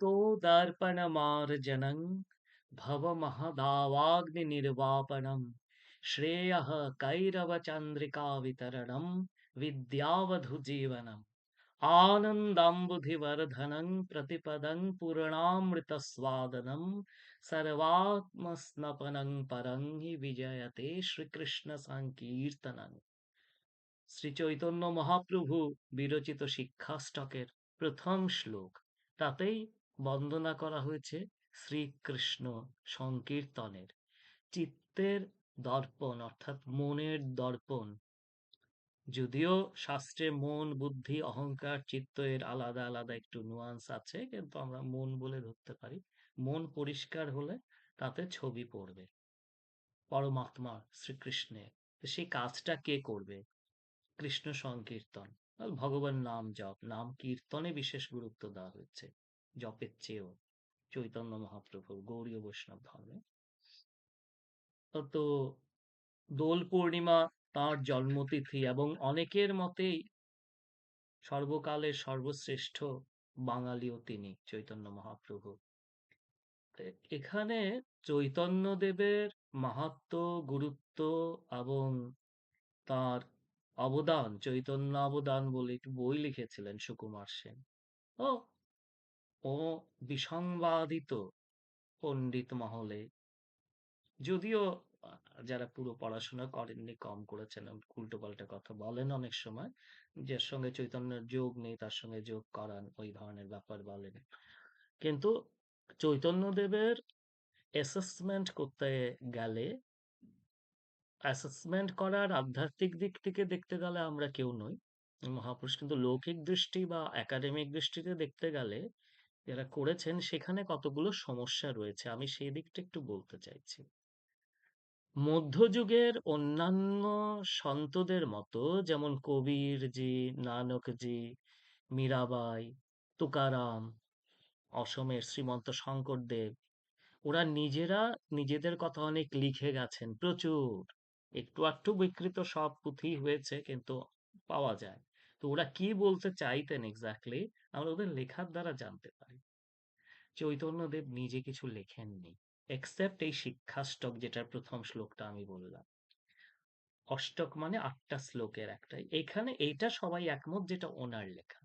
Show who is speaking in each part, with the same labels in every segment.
Speaker 1: चेतोदर्पणमार्जनं भवमहदावाग्निनिर्वापनं श्रेयः कैरवचन्द्रिकावितरणं विद्यावधूजीवनम् आनन्दाम्बुधिवर्धनं प्रतिपदं पूर्णामृतस्वादनं सर्वात्मस्नपनं परं हि विजयते শ্রীকৃষ্ণ-সংকীর্তনং শ্রী চৈতন্য মহাপ্রভু বিরচিত শিক্ষাষ্টকের প্রথম শ্লোক তাতেই বন্দনা করা হয়েছে শ্রীকৃষ্ণ সংকীর্তনের। চিত্তের দর্পণ অর্থাৎ মনের দর্পণ। যদিও শাস্ত্রে মন, বুদ্ধি, অহংকার, চিত্ত এর আলাদা আলাদা একটু নুয়ান্স আছে, কিন্তু আমরা মন বলে ধরতে পারি। মন পরিষ্কার হলে তাতে ছবি পড়বে। পরমাত্মা শ্রীকৃষ্ণের সেই কাজটা কে করবে? কৃষ্ণ সংকীর্তন। ভগবান নাম জপ, নাম কীর্তনে বিশেষ গুরুত্ব দেওয়া হয়েছে। জপের চেয়েও চৈতন্য মহাপ্রভু গৌরীয় বৈষ্ণব ধর্মে। তো দোল পূর্ণিমা তাঁর জন্মতিথি এবং অনেকের মতেই সর্বকালের সর্বশ্রেষ্ঠ বাঙালিও তিনি চৈতন্য মহাপ্রভু। এখানে চৈতন্যদেবের মাহাত্ম, গুরুত্ব এবং তার অবদান চৈতন্য অবদান বলে একটি বই লিখেছিলেন সুকুমার সেন। ও ও বিসংবাদিত পণ্ডিত মহলে। যদিও যারা পুরো পড়াশোনা করেননি, কম করেছেন, উল্টো পাল্টা কথা বলেন অনেক সময়, যার সঙ্গে চৈতন্যের যোগ নেই, তার সঙ্গে যোগ করান, ওই ধরনের ব্যাপার বলেন। কিন্তু চৈতন্যদেবের অ্যাসেসমেন্ট করতে গেলে অ্যাসেসমেন্ট করার আধ্যাত্মিক দিক থেকে দেখতে গেলে আমরা কেউ নই। মহাপুরুষ কিন্তু লৌকিক দৃষ্টি বা একাডেমিক দৃষ্টিতে দেখতে গেলে যারা করেছেন, সেখানে কতগুলো সমস্যা রয়েছে? আমি সেই দিকটা একটু বলতে চাইছি। মধ্যযুগের অন্যান্য সন্তদের মতো যেমন কবিরজি, নানকজি, মীরাবাই, তুকারাম, অসমের শ্রীমন্ত শঙ্করদেব, ওরা নিজেরা নিজেদের কথা অনেক লিখে গেছেন। প্রচুর। একটু একটু বিকৃত সব পুঁথি হয়েছে, কিন্তু পাওয়া যায়। তো ওরা কি বলতে চাইতেন এক্স্যাক্টলি আমরা ওদের লেখার দ্বারা জানতে পারি। চৈতন্যদেব নিজে কিছু লেখেননি এক্সেপ্ট এই শিক্ষাষ্টক যেটার প্রথম শ্লোকটা আমি বললাম। অষ্টক মানে আটটা শ্লোকের একটাই। এখানে এইটা সবাই একমত যেটা ওনার লেখা।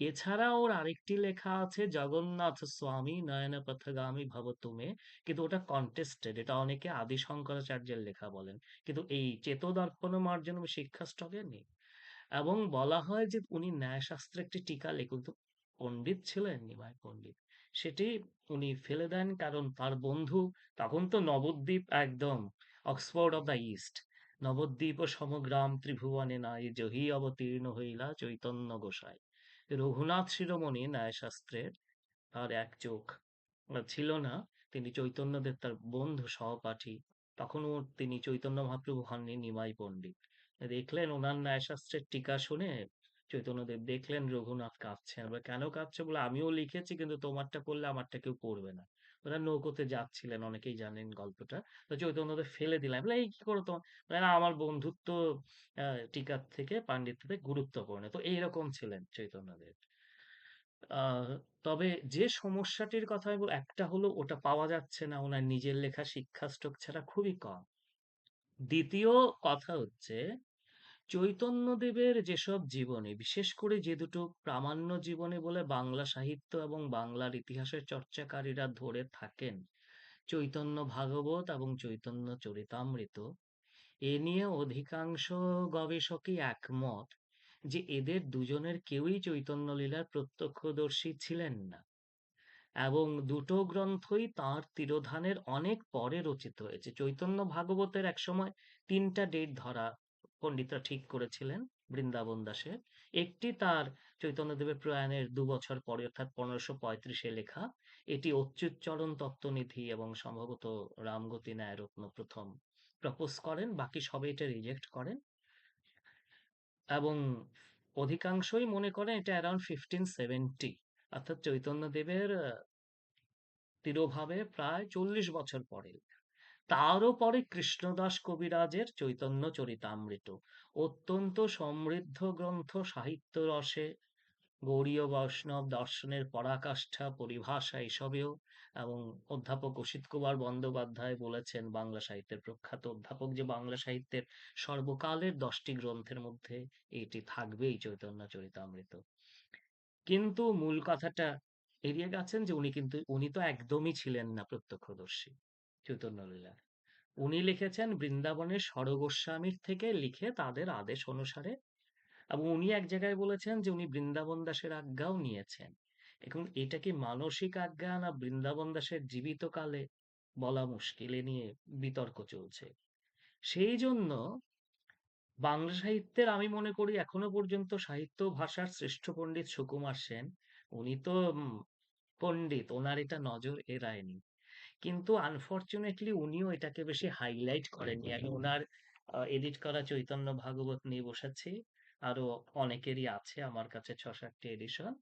Speaker 1: এছাড়া ওর আরেকটি লেখা আছে, জগন্নাথ স্বামী নয়ন পথগামী ভব তুমে কিন্তু ওটা কন্টেস্টেড এটা অনেকে আদি শঙ্করাচার্যের লেখা বলেন। কিন্তু এই চেতদর্পণ মার্জন শিক্ষাষ্টকে নেই। এবং বলা হয় যে উনি ন্যায়শাস্ত্রে একটি টিকা লেখুন তো পণ্ডিত ছিলেন, নিমাই পণ্ডিত। সেটি উনি ফেলে দেন কারণ তার বন্ধু তখন তো নবদ্বীপ একদম Oxford of the East. Nabadwip ও সমগ্রাম ত্রিভুবনে নাই জহি অবতীর্ণ হইলা চৈতন্য গোসাই। রঘুনাথ শিরোমণি ন্যায়শাস্ত্রের তার এক চোখ ছিল না, তিনি চৈতন্যদেব তার বন্ধু সহপাঠী, তখনও তিনি চৈতন্য মহাপ্রভু হননি, নিমাই পণ্ডিত। দেখলেন ওনার ন্যায়শাস্ত্রের টিকা শুনে? চৈতন্যদেব দেখলেন, রঘুনাথ কাঁদছেন এবার কেন কাঁদছে? বলে, আমিও লিখেছি, কিন্তু তোমারটা পড়লে আমারটা কেউ পড়বে না। ওরা নৌকোতে যাচ্ছিলেন, অনেকেই জানেন গল্পটা। তো চৈতন্যদেব ফেলে দিলাম বলে, এই কি করো তোমার না, আমার বন্ধুত্ব টিকার থেকে পাণ্ডিত থেকে গুরুত্বপূর্ণ। তো এইরকম ছিলেন চৈতন্যদেব তবে যে সমস্যাটির কথা আমি একটা হলো ওটা পাওয়া যাচ্ছে না। ওনার নিজের লেখা শিক্ষাষ্টক ছাড়া খুবই কম। দ্বিতীয় কথা হচ্ছে চৈতন্যদেবের যেসব জীবনী, বিশেষ করে যে দুটো প্রামাণ্য জীবনী বলে বাংলা সাহিত্য এবং বাংলার ইতিহাসের চর্চাকারীরা ধরে থাকেন, চৈতন্য ভাগবত এবং চৈতন্য চরিতামৃত, এ নিয়ে অধিকাংশ গবেষকই একমত যে এদের দুজনের কেউই চৈতন্য লীলার প্রত্যক্ষদর্শী ছিলেন না এবং দুটো গ্রন্থই তাঁর তিরোধানের অনেক পরে রচিত হয়েছে। চৈতন্য ভাগবতের একসময় তিনটা ডেট ধরা পণ্ডিতরা ঠিক করেছিলেন বৃন্দাবন দাসের একটি তার চৈতন্যদেবের প্রয়াণের দু বছর পরে, অর্থাৎ পনেরোশো পঁয়ত্রিশে লেখা, এটি অচ্যুতচরণ তত্ত্বনিধি এবং সম্ভবত রামগতি ন্যায়রত্ন প্রথম প্রপোজ করেন, বাকি সবাই এটা রিজেক্ট করেন। এবং অধিকাংশই মনে করেন এটা অ্যারাউন্ড ফিফটিন সেভেন্টি অর্থাৎ চৈতন্যদেবের তিরোভাবে প্রায় চল্লিশ বছর পরে। তারও পরে কৃষ্ণদাস কবিরাজের চৈতন্য চরিতামৃত। অত্যন্ত সমৃদ্ধ গ্রন্থ, সাহিত্য রসে। গৌড়ীয় বৈষ্ণব দর্শনের পরাকাষ্ঠা, পরিভাষা এসবেও এবং অধ্যাপক অসিত কুমার বন্দ্যোপাধ্যায় বলেছেন বাংলা সাহিত্যের প্রখ্যাত অধ্যাপক যে বাংলা সাহিত্যের সর্বকালের দশটি গ্রন্থের মধ্যে এটি থাকবেই চৈতন্য চরিতামৃত। কিন্তু মূল কথাটা এড়িয়ে গেছেন যে উনি কিন্তু, উনি তো একদমই ছিলেন না প্রত্যক্ষদর্শী। চৈতন্য লীলার উনি লিখেছেন, বৃন্দাবনের স্বরগোস্বামীর থেকে লিখে তাদের আদেশ অনুসারে। এবং উনি এক জায়গায় বলেছেন যে, উনি বৃন্দাবন দাসের আজ্ঞাও নিয়েছেন। এখন এটা কি মানসিক আজ্ঞা না বৃন্দাবন দাসের জীবিত কালে বলা মুশকিল নিয়ে বিতর্ক চলছে? সেই জন্য বাংলা সাহিত্যের আমি মনে করি এখনও পর্যন্ত সাহিত্য ভাষার শ্রেষ্ঠ পণ্ডিত সুকুমার সেন। উনি তো পণ্ডিত, ওনার এটা নজর এড়ায়নি। কিন্তু আনফরচুনেটলি উনিও এটাকে বেশি হাইলাইট করেননি। আমি ওনার এডিট করা চৈতন্য ভাগবত নিয়ে বসেছি। আরও অনেকেরই আছে আমার কাছে ছ সাতটি এডিশন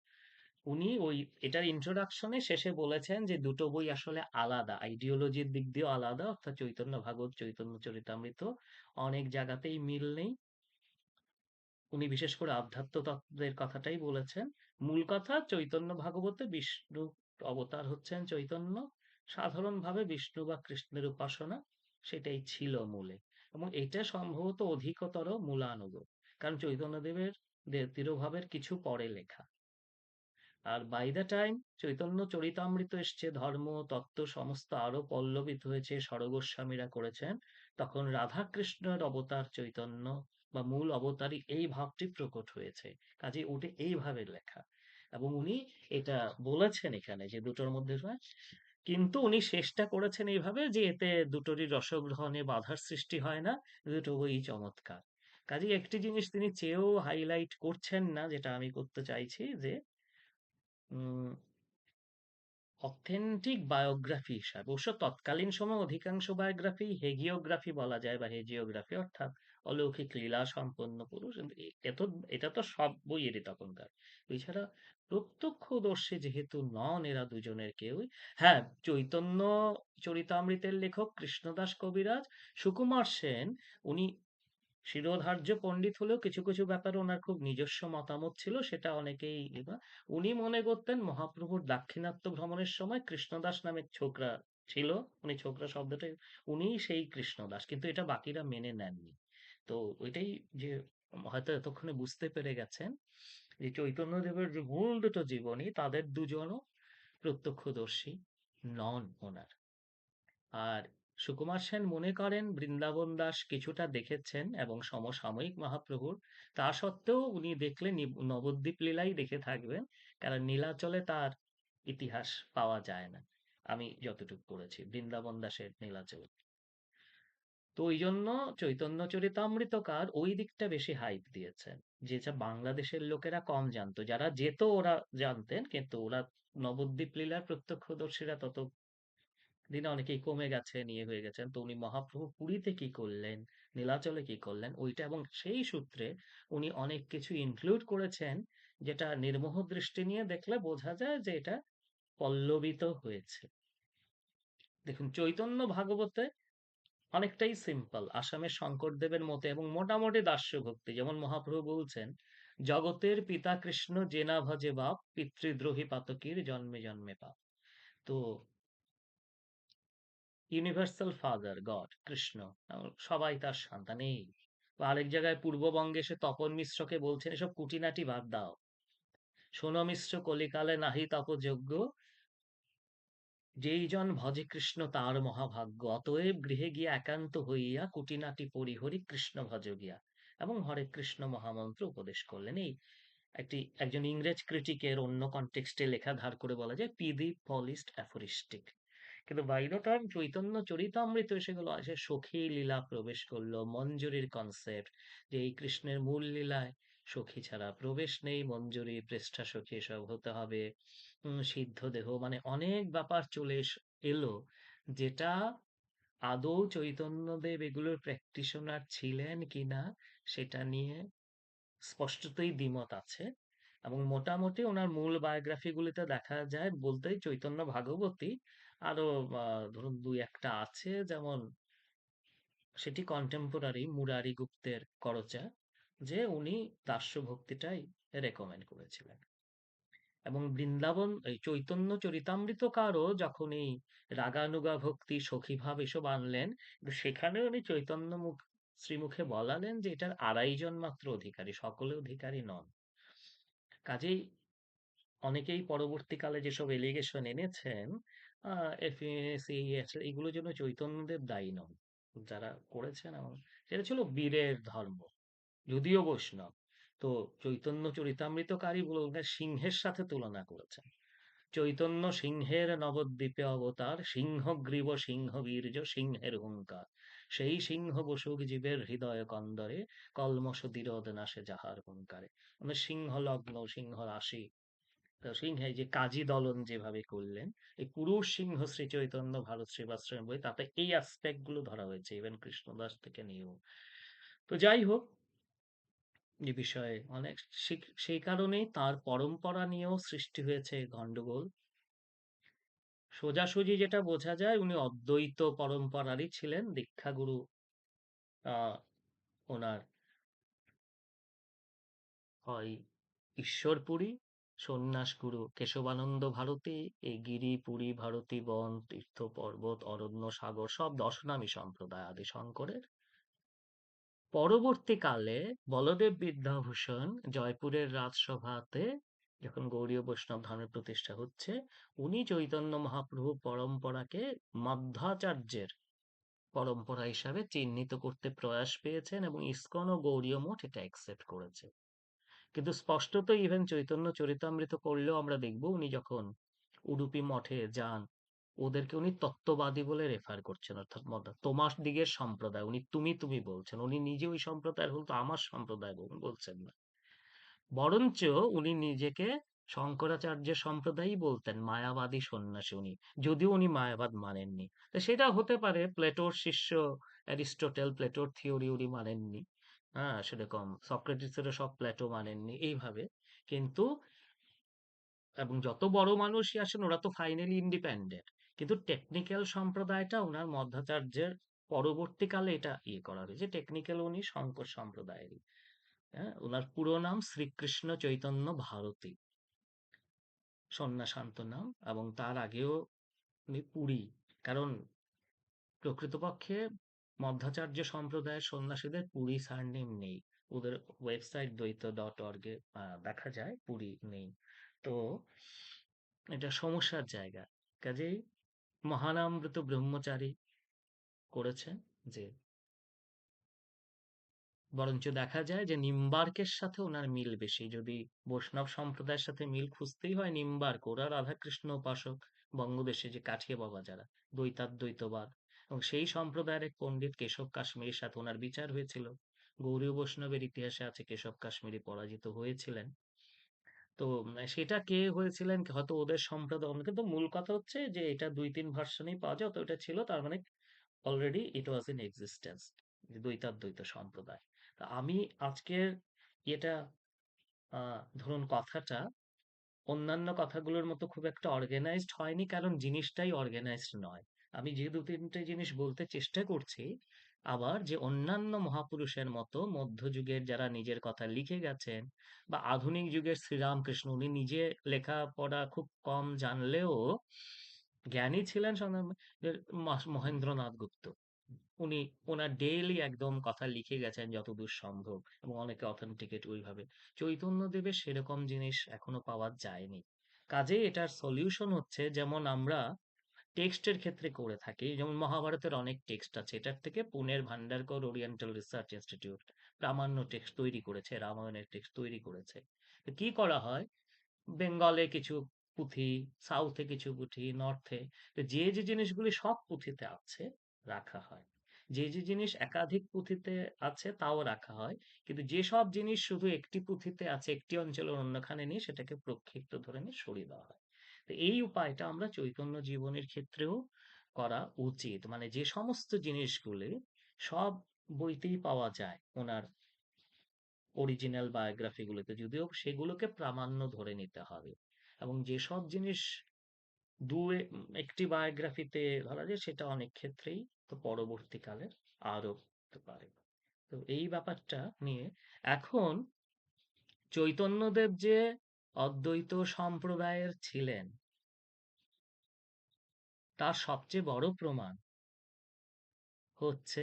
Speaker 1: উনি ওই এটার ইন্ট্রোডাকশনে শেষে বলেছেন যে দুটো বই আসলে আলাদা আইডিওলজির দিক দিয়েও আলাদা অর্থাৎ চৈতন্য ভাগবত চৈতন্য চরিতামৃত অনেক জায়গাতেই মিল নেই। উনি বিশেষ করে আধ্যাত্ম তত্ত্বের কথাটাই বলেছেন। মূল কথা চৈতন্য ভাগবতে বিষ্ণু অবতার হচ্ছেন চৈতন্য। সাধারণভাবে বিষ্ণু বা কৃষ্ণের উপাসনা সেটাই ছিল মূলে। এবং এটা সম্ভবত অধিকতর মূলানুগ, কারণ চৈতন্যদেবের তিরোভাবের কিছু পরে লেখা। আর by the time Chaitanya Charitamrita এসছে, ধর্ম, তত্ত্ব সমস্ত আরও পল্লবিত হয়েছে সরগোস্বামীরা করেছেন, তখন রাধাকৃষ্ণের অবতার চৈতন্য বা মূল অবতারই এই ভাবটি প্রকট হয়েছে। কাজে ওটা এইভাবে লেখা। এবং উনি এটা বলেছেন এখানে যে দুটোর মধ্যে কিন্তু উনি শেষটা করেছেন এইভাবে যে এতে দুটোরই রসগ্রহণে বাধার সৃষ্টি হয় না দুটো বই চমৎকার। কাজে একটি জিনিস তিনি চেয়েও হাইলাইট করছেন না, যেটা আমি করতে চাইছি যে অথেন্টিক বায়োগ্রাফি হিসাবে, অবশ্য তৎকালীন সময় অধিকাংশ বায়োগ্রাফি হেগিওগ্রাফি বলা যায় বা হেজিওগ্রাফি অর্থাৎ অলৌকিক লীলা সম্পন্ন পুরুষ এত এটা তো সব বইয়েরই তখনকার। এছাড়া প্রত্যক্ষদর্শী যেহেতু নন, এরা দুজনের কেউই। হ্যাঁ চৈতন্য চরিতামৃতের লেখক কৃষ্ণদাস কবিরাজ, সুকুমার সেন, উনি শিরোধার্য পণ্ডিত হলেও কিছু কিছু ব্যাপারে ওনার খুব নিজস্ব মতামত ছিল, সেটা অনেকেই উনি মনে করতেন মহাপ্রভুর দাক্ষিণাত্য ভ্রমণের সময় কৃষ্ণদাস নামে ছোকরা ছিল, উনি ছোকরা শব্দটা উনিই সেই কৃষ্ণদাস। কিন্তু এটা বাকিরা মেনে নেননি। তো ওইটাই যে হয়তো এতক্ষণে বুঝতে পেরে গেছেন যে চৈতন্যদেবের যে মূল দুটো জীবনী তাদের দুজনও প্রত্যক্ষদর্শী, নন ওনার। আর সুকুমার সেন মনে করেন বৃন্দাবন দাস কিছুটা দেখেছেন এবং সমসাময়িক মহাপ্রভুর, তা সত্ত্বেও উনি দেখলে নবদ্বীপ লীলাই দেখে থাকবেন, কারণ নীলাচলে তার ইতিহাস পাওয়া যায় না। আমি যতটুকু পড়েছি বৃন্দাবন দাসের নীলাচল। তো ওই জন্য চৈতন্য চরিতামৃতকার ওই দিকটা বেশি হাইপ দিয়েছেন যেটা বাংলাদেশের লোকেরা কম জানতো যারা যেত ওরা জানতেন কিন্তু ওরা নবদ্বীপ লীলার প্রত্যক্ষদর্শীরা তত দিনে অনেকেই কমে গেছে ইয়ে হয়ে গেছেন। তো উনি মহাপ্রভু পুরীতে কি করলেন, নীলাচলে কি করলেন, ওইটা এবং সেই সূত্রে উনি অনেক কিছু ইনক্লুড করেছেন, যেটা নির্মোহ দৃষ্টি নিয়ে দেখলে বোঝা যায় যে এটা পল্লবিত হয়েছে। দেখুন চৈতন্য ভাগবতে অনেকটাই সিম্পল আসামের শঙ্করদেবের মতো এবং মোটামুটি দাস্য ভক্তি। যেমন মহাপ্রভু বলছেন, জগতের পিতা কৃষ্ণ জেনা ভজে বাপ, পিতৃদ্রোহী পাতকীর, জন্মে জন্মে পাপ। তো ইউনিভার্সাল ফাদার গড কৃষ্ণ সবাই তার সন্তান এই আরেক জায়গায় পূর্ববঙ্গে সে তপন মিশ্রকে বলছেন, এসব কুটিনাটি বাদ দাও। শোনো মিশ্র, কলিকালে নাহি তপযোগ্য যেই জন ভজে কৃষ্ণ তার মহাভাগ্য, অতএব গৃহে গিয়া একান্ত হইয়া কুটিনাটি পরিহরি কৃষ্ণ ভজ গিয়া। এবং হরে কৃষ্ণ মহামন্ত্র উপদেশ করলেন। এই একটি একজন ইংরেজ ক্রিটিকের অন্য কনটেক্সটে লেখা ধার করে বলা যায় পিদি পলিস্ট অ্যাফোরিস্টিক। কিন্তু টাইম চৈতন্য চরিতামৃত সেগুলো আছে। সখী লীলা প্রবেশ করল, মঞ্জুরির কনসেপ্ট যে এই কৃষ্ণের মূল লীলায় সখী ছাড়া প্রবেশ নেই, মঞ্জুরি, পৃষ্ঠা সখী এসব হতে হবে। সিদ্ধ দেহ মানে অনেক ব্যাপার চলে এলো যেটা আদৌ চৈতন্যদেব এগুলোর প্র্যাকটিশনার ছিলেন কিনা সেটা নিয়ে স্পষ্টতই দ্বিমত আছে এবং মোটামুটি ওনার মূল বায়োগ্রাফি গুলিতে দেখা যায় বলতেই চৈতন্য ভাগবতী আরও ধরুন দুই একটা আছে যেমন সেটি কন্টেম্পোরারি মুরারি গুপ্তের করচা, যে উনি দাস্য ভক্তিটাই রেকমেন্ড করেছিলেন। এবং বৃন্দাবন, এই চৈতন্য চরিতামৃতকারও যখন এই রাগানুগা ভক্তি সখীভাব এসব আনলেন, সেখানেও উনি চৈতন্য মুখ, শ্রীমুখে বলালেন যে এটার আড়াই জন মাত্র অধিকারী, সকলে অধিকারী নন। কাজেই অনেকেই পরবর্তীকালে যেসব এলিগেশন এনেছেন আহ FASC এগুলো জন্য চৈতন্যদেব দায়ী নন। যারা করেছেন এবং সেটা ছিল বীরের ধর্ম, যদিও বৈষ্ণব। তো চৈতন্য চরিতামৃতকারী বলে সিংহের সাথে তুলনা করেছেন। চৈতন্য সিংহের নবদ্বীপে অবতার, সিংহ গ্রীব, সিংহ বীর্য, সিংহের হুঙ্কার। সেই সিংহ বসুক জীবের হৃদয় কন্দরে, কলমশ দিরদ নাশে যাহার হুঙ্কারে। মানে সিংহ লগ্ন, সিংহ রাশি সিংহে যে কাজী দলন যেভাবে করলেন, এই পুরুষ সিংহ শ্রী চৈতন্য ভারত সেবাশ্রমের বই, তাতে এই অ্যাসপেক্টগুলো ধরা হয়েছে ইভেন কৃষ্ণদাস থেকে নিয়েও। তো যাই হোক, এ বিষয়ে অনেক সেই কারণেই তার পরম্পরা নিয়েও সৃষ্টি হয়েছে গন্ডগোল সোজাসুজি যেটা বোঝা যায়, উনি অদ্বৈত পরম্পরারই ছিলেন, দীক্ষাগুরু ওনার হয় ঈশ্বরপুরী সন্ন্যাসগুরু কেশবানন্দ ভারতী এই গিরি, পুরী ভারতী, বন, তীর্থ, পর্বত, অরণ্য, সাগর, সব দশনামী সম্প্রদায় আদি শঙ্করের। পরবর্তীকালে বলদেব বিদ্যাভূষণ জয়পুরের রাজসভাতে যখন গৌড়ীয় বৈষ্ণব ধর্মের প্রতিষ্ঠা হচ্ছে, উনি চৈতন্য মহাপ্রভু পরম্পরাকে মধ্যাচার্যের পরম্পরা হিসাবে চিহ্নিত করতে প্রয়াস পেয়েছেন এবং ইস্কন ও গৌরীয় মঠ এটা অ্যাকসেপ্ট করেছে। কিন্তু স্পষ্টত ইভেন চৈতন্য চরিতামৃত করলেও আমরা দেখব উনি যখন উডুপি মঠে যান, ওদেরকে উনি তত্ত্ববাদী বলে রেফার করছেন, অর্থাৎ তোমার দিকের সম্প্রদায়, উনি তুমি তুমি বলছেন, উনি নিজে ওই সম্প্রদায়ের হল তো আমার সম্প্রদায় বল- বলছেন না। বরঞ্চ উনি নিজেকে শঙ্করাচার্য সম্প্রদায়ই বলতেন, মায়াবাদী সন্ন্যাসী উনি, যদিও উনি মায়াবাদ মানেননি। সেটা হতে পারে, প্লেটোর শিষ্য অ্যারিস্টোটেল প্লেটোর থিওরি উনি মানেননি। হ্যাঁ সেরকম সক্রেটিসেরও সব প্লেটো মানেননি এইভাবে। কিন্তু এবং যত বড় মানুষই আসেন, ওরা তো ফাইনালি ইন্ডিপেন্ডেন্ট কিন্তু টেকনিক্যাল সম্প্রদায়টা ওনার মধ্যাচার্যের পরবর্তীকালে এটা ইয়ে করা হয়েছে। টেকনিক্যাল উনি শঙ্কর সম্প্রদায়েরই। হ্যাঁ? ওনার পুরো নাম শ্রীকৃষ্ণ চৈতন্য ভারতী। সন্ন্যাসান্ত নাম এবং তার আগেও উনি পুরী। কারণ প্রকৃতপক্ষে মধ্যাচার্য সম্প্রদায়ের সন্ন্যাসীদের পুরী সারনেম নেই। ওদের ওয়েবসাইট দ্বৈত ডট অর্গে দেখা যায়, পুরী নেই। তো এটা সমস্যার জায়গা। কাজেই মহানামৃত ব্রহ্মচারী করেছেন যে বরঞ্চ দেখা যায় যে নিম্বার্কের সাথে ওনার মিল বেশি। যদি বৈষ্ণব সম্প্রদায়ের সাথে মিল খুঁজতেই হয় নিম্বার্ক, ওরা রাধাকৃষ্ণ উপাসক, বঙ্গদেশে যে কাঠিয়ে বাবা যারা, দ্বৈতাদ্বৈতবাদ এবং সেই সম্প্রদায়ের এক পণ্ডিত কেশব কাশ্মীরের সাথে ওনার বিচার হয়েছিল। গৌরীয় বৈষ্ণবের ইতিহাসে আছে কেশব কাশ্মীরি পরাজিত হয়েছিলেন। তো সেটা কে হয়েছিলেন? হয়তো ওদের সম্প্রদায় কিন্তু মূল কথা হচ্ছে যে এটা দুই তিন ভার্সনেই পাওয়া যায় তো এটা ছিল তার মানে already it was in existence দ্বৈতাদ্বৈত সম্প্রদায়। তা আমি আজকের এটা ধরুন কথাটা, অন্যান্য কথাগুলোর মতো খুব একটা অর্গানাইজড হয়নি, কারণ জিনিসটাই অর্গানাইজড নয়। আমি যে দু তিনটে জিনিস বলতে চেষ্টা করছি, আবার যে অন্যান্য মহাপুরুষের মতো মধ্যযুগের যারা নিজের কথা লিখে গেছেন বা আধুনিক যুগের শ্রীরামকৃষ্ণ, উনি নিজে লেখাপড়া খুব কম জানলেও জ্ঞানী ছিলেন মহেন্দ্রনাথ গুপ্ত। উনি ওনার ডেইলি একদম কথা লিখে গেছেন যতদূর সম্ভব এবং অনেকে অথেন্টিকেট ওইভাবে। চৈতন্য চৈতন্যদেবের সেরকম জিনিস এখনও পাওয়া যায়নি। কাজেই এটার সলিউশন হচ্ছে যেমন আমরা টেক্সটের ক্ষেত্রে করে থাকি। যেমন মহাভারতের অনেক টেক্সট আছে। এটার থেকে পুনের ভান্ডারকর ওরিয়েন্টাল রিসার্চ ইনস্টিটিউট প্রামাণ্য টেক্সট তৈরি করেছে, রামায়ণের টেক্সট তৈরি করেছে। কি করা হয়? বেঙ্গলে কিছু পুঁথি, সাউথে কিছু পুঁথি, নর্থে যে যে জিনিসগুলি সব পুঁথিতে আছে, রাখা হয়। যে যে জিনিস একাধিক পুঁথিতে আছে, তাও রাখা হয়। কিন্তু যেসব জিনিস শুধু একটি পুঁথিতে আছে, একটি অঞ্চলের অন্যখানে নিয়ে সেটাকে প্রক্ষিপ্ত ধরে নিয়ে সরিয়ে দেওয়া হয়। তো এই উপায়টা আমরা চৈতন্য জীবনের ক্ষেত্রেও করা উচিত। মানে যে সমস্ত জিনিসগুলি সব বইতেই পাওয়া যায়, ওনার অরিজিনাল বায়োগ্রাফি গুলোতে যদিও সেগুলোকে প্রামাণ্য ধরে নিতে হবে। এবং যেসব জিনিস দু একটি বায়োগ্রাফিতে ধরা যায়, সেটা অনেক ক্ষেত্রেই তো পরবর্তীকালে আরও পারে। তো এই ব্যাপারটা নিয়ে এখন চৈতন্যদেব যে অদ্বৈত সম্প্রদায়ের ছিলেন তার সবচেয়ে বড় প্রমাণ হচ্ছে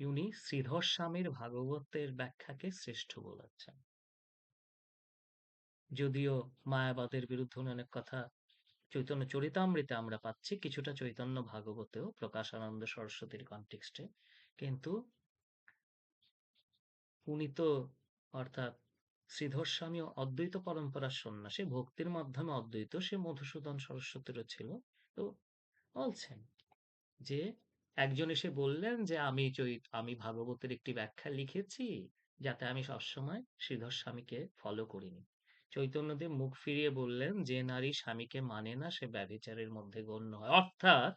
Speaker 1: উনি শ্রীধর স্বামীর ভাগবতের ব্যাখ্যাকে শ্রেষ্ঠ বলেছেন। যদিও মায়াবাদের বিরুদ্ধে অনেক কথা চৈতন্য চরিতামৃতে আমরা পাচ্ছি, কিছুটা চৈতন্য ভাগবতেও প্রকাশানন্দ সরস্বতীর কনটেক্সটে কিন্তু উনি তো অর্থাৎ শ্রীধর স্বামী অদ্বৈত পরম্পরার সন্ন্যাসী, ভক্তির মাধ্যমে অদ্বৈত, সে মধুসূদন সরস্বতীরও ছিল, তো বলছেন? যে একজন এসে বললেন যে, আমি চৈ- আমি ভাগবতের একটি ব্যাখ্যা লিখেছি যাতে আমি সবসময় শ্রীধর স্বামীকে ফলো করিনি। চৈতন্যদেব মুখ ফিরিয়ে বললেন, যে নারী স্বামীকে মানে না, সে ব্যভিচারের মধ্যে গণ্য হয়। অর্থাৎ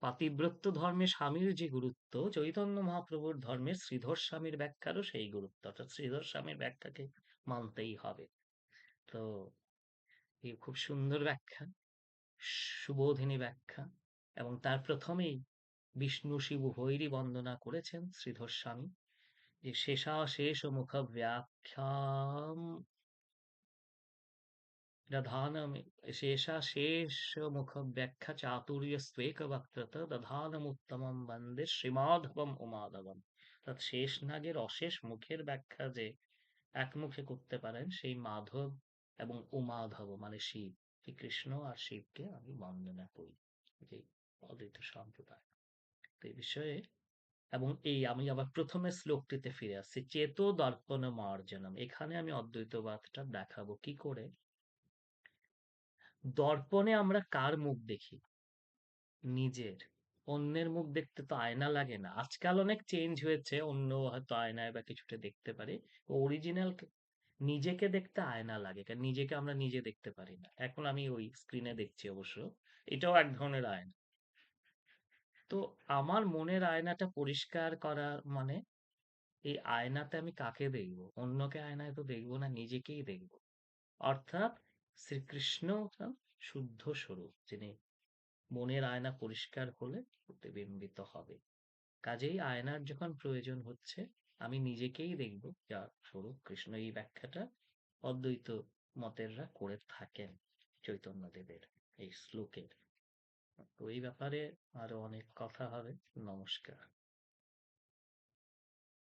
Speaker 1: পাতিব্রত্য ধর্মে স্বামীর যে গুরুত্ব, চৈতন্য মহাপ্রভুর ধর্মে শ্রীধর স্বামীর ব্যাখ্যারও সেই গুরুত্ব। অর্থাৎ শ্রীধর স্বামীর ব্যাখ্যাকে মানতেই হবে। তো খুব সুন্দর ব্যাখ্যা। সুবোধিনী ব্যাখ্যা এবং তার প্রথমেই বিষ্ণু শিব ভৈরী বন্দনা করেছেন শ্রীধর স্বামী যে শেষাশেষ মুখ ব্যাখ্যাম দধানম মুখ ব্যাখ্যা চাতুর্য স্বেক বক্রত দধানমুত্তমম বন্দে শ্রীমাধবম উমাধবম। অর্থাৎ শেষ নাগের অশেষ মুখের ব্যাখ্যা যে এক মুখে করতে পারেন সেই মাধব এবং উমাধব মানে শিব। শ্রীকৃষ্ণ আর শিবকে আমি বন্দনা করি, যে অদ্বৈত সম্প্রদায়। তো এই বিষয়ে এবং এই আমি আবার প্রথমে শ্লোকটিতে ফিরে আসছি, চেতো দর্পণ মার্জনম এখানে আমি অদ্বৈতবাদটা দেখাবো কি করে? দর্পণে আমরা কার মুখ দেখি? নিজের। অন্যের মুখ দেখতে তো আয়না লাগে না। আজকাল অনেক চেঞ্জ হয়েছে, অন্য হয়তো আয়নায় বা কিছুতে দেখতে পারি। অরিজিনাল নিজেকে দেখতে আয়না লাগে। কারণ নিজেকে আমরা নিজে দেখতে পারি না। এখন আমি ওই স্ক্রিনে দেখছি অবশ্য। এটাও এক ধরনের আয়না। তো আমার মনের আয়নাটা পরিষ্কার করার মানে এই আয়নাতে আমি কাকে দেখব? অন্যকে আয়নায় তো দেখব না, নিজেকেই দেখব। অর্থাৎ শ্রীকৃষ্ণ শুদ্ধ স্বরূপ, যিনি মনের আয়না পরিষ্কার হলে প্রতিবিম্বিত হবে। কাজেই আয়নার যখন প্রয়োজন হচ্ছে আমি নিজেকেই দেখব। যা স্বরূপ কৃষ্ণ এই ব্যাখ্যাটা অদ্বৈত মতেররা করে থাকেন চৈতন্যদেবের এই শ্লোকের তো এই ব্যাপারে আরও অনেক কথা হবে। নমস্কার।